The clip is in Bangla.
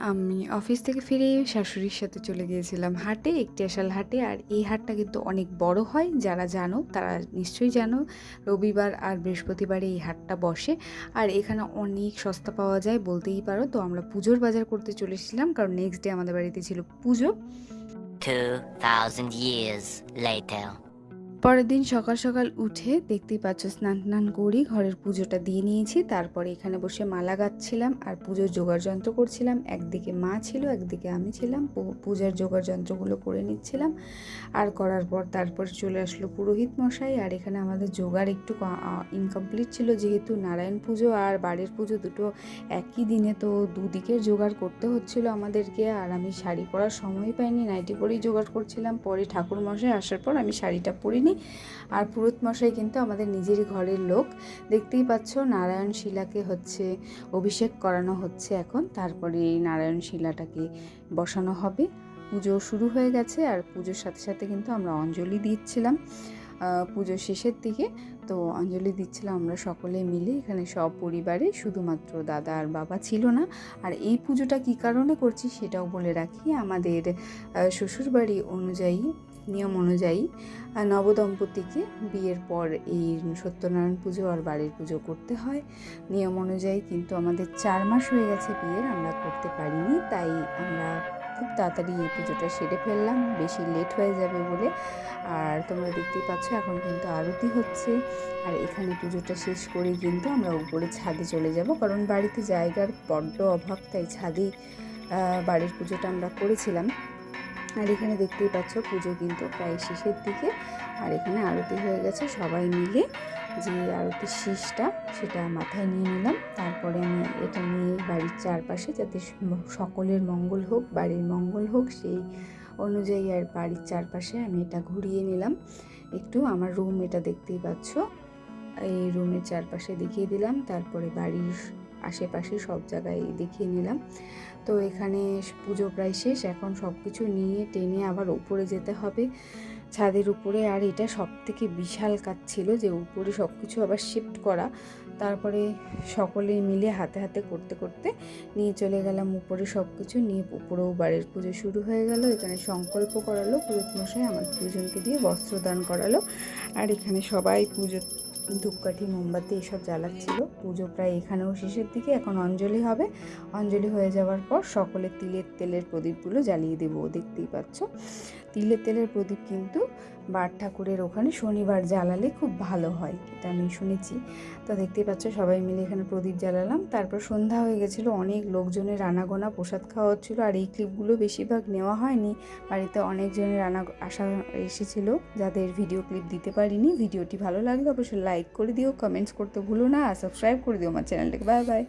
আমি অফিস থেকে ফিরে শাশুড়ির সাথে চলে গিয়েছিলাম হাটে একটিয়াশাল হাটে। আর এই হাটটা কিন্তু অনেক বড় হয় যারা জানো তারা নিশ্চয়ই জানো। রবিবার আর বৃহস্পতিবারে এই হাটটা বসে। আর এখানে অনেক সস্তা পাওয়া যায় বলতেই পারো। তো আমরা পুজোর বাজার করতে চলেছিলাম কারণ নেক্সট ডে আমাদের বাড়িতে ছিল পুজো। 2,000 years later. পরের দিন সকাল সকাল উঠে দেখতেই পাচ্ছ, স্নান টান করি ঘরের পুজোটা দিয়ে নিয়েছি। তারপরে এখানে বসে মালা গাচ্ছিলাম আর পুজোর জোগাড় যন্ত্র করছিলাম। একদিকে মা ছিল, একদিকে আমি ছিলাম। পূজার জোগাড় যন্ত্রগুলো করে নিচ্ছিলাম। আর করার পর তারপর চলে আসলো পুরোহিত মশাই। আর এখানে আমাদের জোগাড় একটু ইনকমপ্লিট ছিল যেহেতু নারায়ণ পুজো আর বাড়ির পুজো দুটো একই দিনে, তো দুদিকের জোগাড় করতে হচ্ছিল আমাদেরকে। আর আমি শাড়ি পরার সময় পাইনি, নাইটি পরেই জোগাড় করছিলাম। পরে ঠাকুর মশাই আসার পর আমি শাড়িটা পরিনি। আর পুরোহিত মশাই কিন্তু আমাদের নিজেরই ঘরের লোক। দেখতেই পাচ্ছ নারায়ণ শিলাকে হচ্ছে অভিষেক করানো হচ্ছে এখন। তারপরে এই নারায়ণ শিলাটাকে বসানো হবে। পুজো শুরু হয়ে গেছে আর পুজোর সাথে সাথে কিন্তু আমরা অঞ্জলি দিচ্ছিলাম পুজোর শেষের দিকে। তো অঞ্জলি দিচ্ছিলাম আমরা সকলে মিলে। এখানে সব পরিবারে শুধুমাত্র দাদা আর বাবা ছিল না। আর এই পুজোটা কী কারণে করছি সেটাও বলে রাখি। আমাদের শ্বশুরবাড়ি অনুযায়ী নিয়ম অনুযায়ী নবদম্পতিকে বিয়ের পর এই সত্যনারায়ণ পুজো আর বাড়ির পুজো করতে হয়। নিয়ম অনুযায়ী কিন্তু আমাদের চার মাস হয়ে গেছে বিয়ের, আমরা করতে পারিনি, তাই আমরা খুব তাড়াতাড়ি এই পুজোটা সেরে ফেললাম, বেশি লেট হয়ে যাবে বলে। আর তোমরা দেখতেই পাচ্ছ, এখন কিন্তু আরতি হচ্ছে। আর এখানে পুজোটা শেষ করেই কিন্তু আমরা উপরে ছাদে চলে যাব, কারণ বাড়িতে জায়গার বড্ড অভাব, তাই ছাদেই বাড়ির পুজোটা আমরা করেছিলাম। আর এখানে দেখতেই পাচ্ছ পুজো কিন্তু প্রায় শেষের দিকে। আর এখানে আরতি হয়ে গেছে, সবাই মিলে যে আরতির শীষটা সেটা মাথায় নিয়ে নিলাম। তারপরে আমি এটা নিয়ে বাড়ির চারপাশে যাতে সকলের মঙ্গল হোক, বাড়ির মঙ্গল হোক, সেই অনুযায়ী আর বাড়ির চারপাশে আমি এটা ঘুরিয়ে নিলাম। একটু আমার রুম এটা দেখতেই পাচ্ছ। এই রুমের চারপাশে দেখিয়ে দিলাম, তারপরে বাড়ির আশেপাশে সব জায়গায় দেখিয়ে নিলাম। তো এখানে পুজো প্রায় শেষ। এখন সব কিছু নিয়ে টেনে আবার উপরে যেতে হবে ছাদের উপরে। আর এটা সব থেকে বিশাল কাজ ছিল যে উপরে সব কিছু আবার শিফট করা। তারপরে সকলে মিলে হাতে হাতে করতে করতে নিয়ে চলে গেলাম উপরে সব কিছু নিয়ে। উপরেও বাড়ির পুজো শুরু হয়ে গেল। এখানে সংকল্প করালো পুরোহিত মশাই আমার দুজনকে দিয়ে বস্ত্রদান করালো। আর এখানে সবাই পুজো ধূপকাঠি, মোমবাতি এসব জ্বালাচ্ছিল। পুজো প্রায় এখানেও শেষের দিকে, এখন অঞ্জলি হবে। অঞ্জলি হয়ে যাওয়ার পর সকলে তিলের তেলের প্রদীপগুলো জ্বালিয়ে দেবো, দেখতেই পাচ্ছ। তিলের তেলের প্রদীপ কিন্তু বার ঠাকুরের ওখানে শনিবার জ্বালালে খুব ভালো হয়। এটা আমি শুনেছি। তো দেখতেই পাচ্ছ সবাই মিলে এখানে প্রদীপ জ্বালালাম। তারপর সন্ধ্যা হয়ে গেছিল, অনেক লোকজনের রানাগোনা প্রসাদ খাওয়া হচ্ছিল। আর এই ক্লিপগুলো বেশিরভাগ নেওয়া হয়নি। বাড়িতে অনেকজনের রানা আসা এসেছিল যাদের ভিডিও ক্লিপ দিতে পারিনি। ভিডিওটি ভালো লাগলে অবশ্যই লাইক করে দিও, কমেন্টস করতে ভুলো না। আর সাবস্ক্রাইব করে দিও আমার চ্যানেলটাকে। Bye bye.